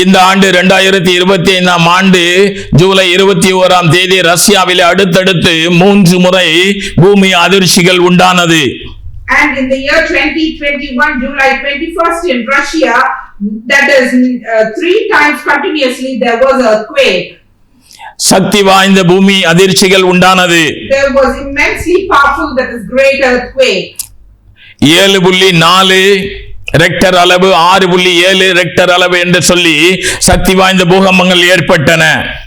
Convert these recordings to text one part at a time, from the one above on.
இந்த ஆண்டு இரண்டாயிரத்தி இருபத்தி ஐந்தாம் ஆண்டு ஜூலை இருபத்தி ஓராம் தேதி ரஷ்யாவில் அடுத்தடுத்து மூன்று முறை பூமி அதிர்ச்சிகள் உண்டானது And in the year 2021, July 21st in Russia, that is uh, three times continuously there was earthquake. சக்தி வாய்ந்த பூமி அதிர்ச்சிகள் உண்டானது There was immensely powerful, that is great earthquake. ஏழு புள்ளி நாலு ரெக்டர் அளவு ஆறு புள்ளி ஏழு ரெக்டர் அளவு என்று சொல்லி சக்தி வாய்ந்த பூகம்பங்கள் ஏற்பட்டன.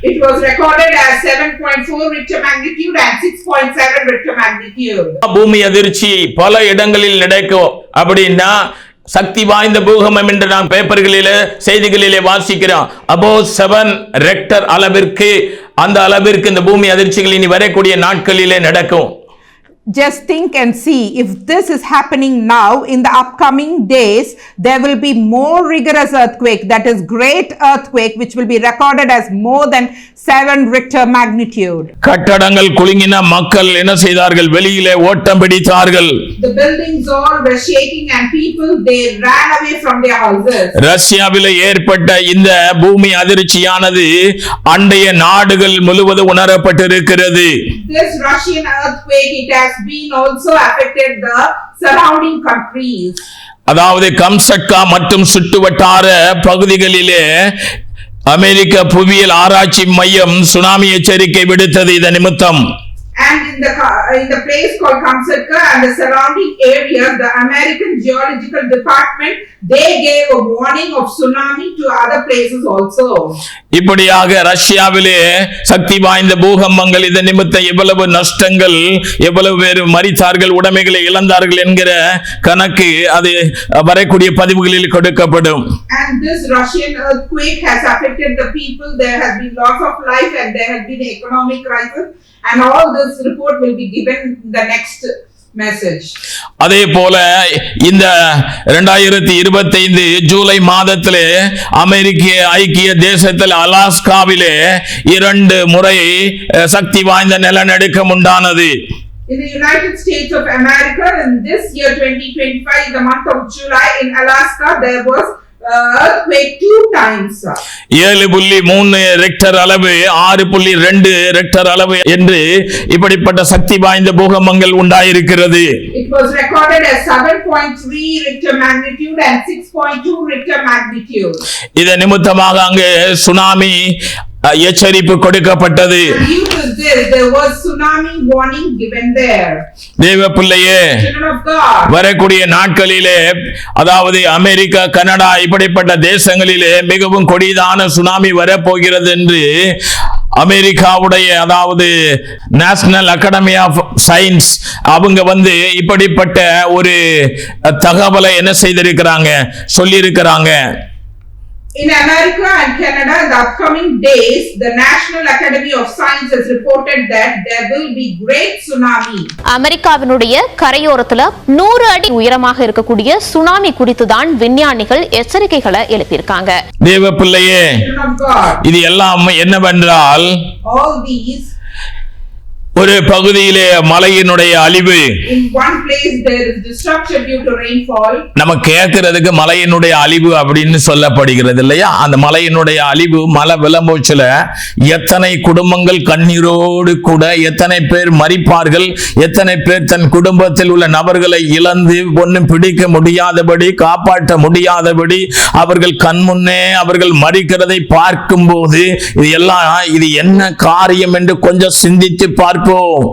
It was recorded as 7.4 Richter magnitude and 6.7 Richter magnitude. பூமி அதிர்ச்சி பல இடங்களில் நடக்கும். அப்படின்னா சக்தி வாய்ந்த பூகம்பம் என்று நாம் பேப்பர்களிலே செய்திகளிலே வாசிக்கிறோம். அபோ செவன் ரெக்டர் அளவிற்கு அந்த அளவிற்கு இந்த பூமி அதிர்ச்சிகள் இனி வரக்கூடிய நாட்களிலே நடக்கும். Just think and see if this is happening now in the upcoming days, there will be more rigorous earthquake, that is great earthquake, which will be recorded as more than 7 Richter magnitude. கட்டடங்கள் குலுங்கின மக்கள் என்ன செய்தார்கள் வெளியிலே ஓட்டம் பிடித்தார்கள் The buildings all were shaking and people they ran away from their houses. ரஷ்யாவில் ஏற்பட்ட இந்த பூமி அதிர்ச்சியானது அண்டைய நாடுகள் முழுவதும் உணரப்பட்டிருக்கிறது This Russian earthquake, it has been also affected the surrounding countries. அதாவது கம்சட்கா மற்றும் சுற்றுவட்டார பகுதிகளிலே அமெரிக்க புவியியல் ஆராய்ச்சி மையம் சுனாமி எச்சரிக்கை விடுத்தது இதன் நிமித்தம் And in the in the place called Kamchatka and the surrounding areas, the American Geological Department they gave a warning of tsunami to other places also. இப்படியாக ரஷ்யாவிலே சக்தி வாய்ந்த பூகம்பங்கள் இதன் நிமித்தம் எவ்வளவு நஷ்டங்கள் எவ்வளவு பேர் மறித்தார்கள் உடைமைகளை இழந்தார்கள் என்கிற கணக்கு அது வரக்கூடிய பதிவுகளில் கொடுக்கப்படும் And this Russian earthquake has affected the people. There has been loss of life and there has been economic crisis. And all this report will be given in the next message. அதே போல இந்த இரண்டாயிரத்தி இருபத்தைந்து ஜூலை மாதத்திலே அமெரிக்க ஐக்கிய தேசத்தில் அலாஸ்காவிலே இரண்டு முறை சக்தி வாய்ந்த நிலநடுக்கம் உண்டானது. In the United States of America, in this year 2025, the month of July in Alaska, there was ஏழு புள்ளி மூணு ரெக்டர் அளவு ஆறு புள்ளி ரெண்டு ரெக்டர் அளவு என்று இப்படிப்பட்ட சக்தி வாய்ந்த பூகம்பங்கள் உண்டாயிருக்கிறது. It was recorded as 7.3 Richter magnitude and 6.2 Richter magnitude. இதன் நிமித்தமாக அங்கு சுனாமி எச்சரிப்பு கொடுக்கப்பட்டது. தேவ பிள்ளையே வரக்கூடிய நாட்களிலே அதாவது அமெரிக்கா கனடா இப்படிப்பட்ட தேசங்களிலே மிகவும் கொடிதான சுனாமி வரப்போகிறது என்று அமெரிக்காவுடைய அதாவது நேஷனல் அகாடமி ஆஃப் சயின்ஸ் அவங்க வந்து இப்படிப்பட்ட ஒரு தகவலை என்ன செய்திருக்கிறாங்க சொல்லியிருக்கிறாங்க. In America and Canada, in the upcoming days, the National Academy of Science has reported that there will be great tsunami. அமெரிக்காவினுடைய கரையோரத்துல நூறு அடி உயரமாக இருக்கக்கூடிய சுனாமி குறித்து தான் விஞ்ஞானிகள் எச்சரிக்கைகளை எழுப்பியிருக்காங்க தேவ பிள்ளையே இது எல்லாம் என்னவென்றால் all these, ஒரு பகுதியிலே மலையினுடைய அழிவு. நம்ம கேட்கறதுக்கு மலையினுடைய அழிவு அப்படின்னு சொல்லப்படுகிறது இல்லையா? அந்த மலையினுடைய அழிவு மலை விளம்பூச்சுல எத்தனை குடும்பங்கள் கண்ணீரோடு கூட எத்தனை பேர் மறிப்பார்கள் எத்தனை பேர் தன் குடும்பத்தில் உள்ள நபர்களை இழந்து ஒன்றும் பிடிக்க முடியாதபடி காப்பாற்ற முடியாதபடி அவர்கள் கண்முன்னே அவர்கள் மறிக்கிறதை பார்க்கும்போது இது எல்லாம் இது என்ன காரியம் என்று கொஞ்சம் சிந்தித்து பார்ப்போம்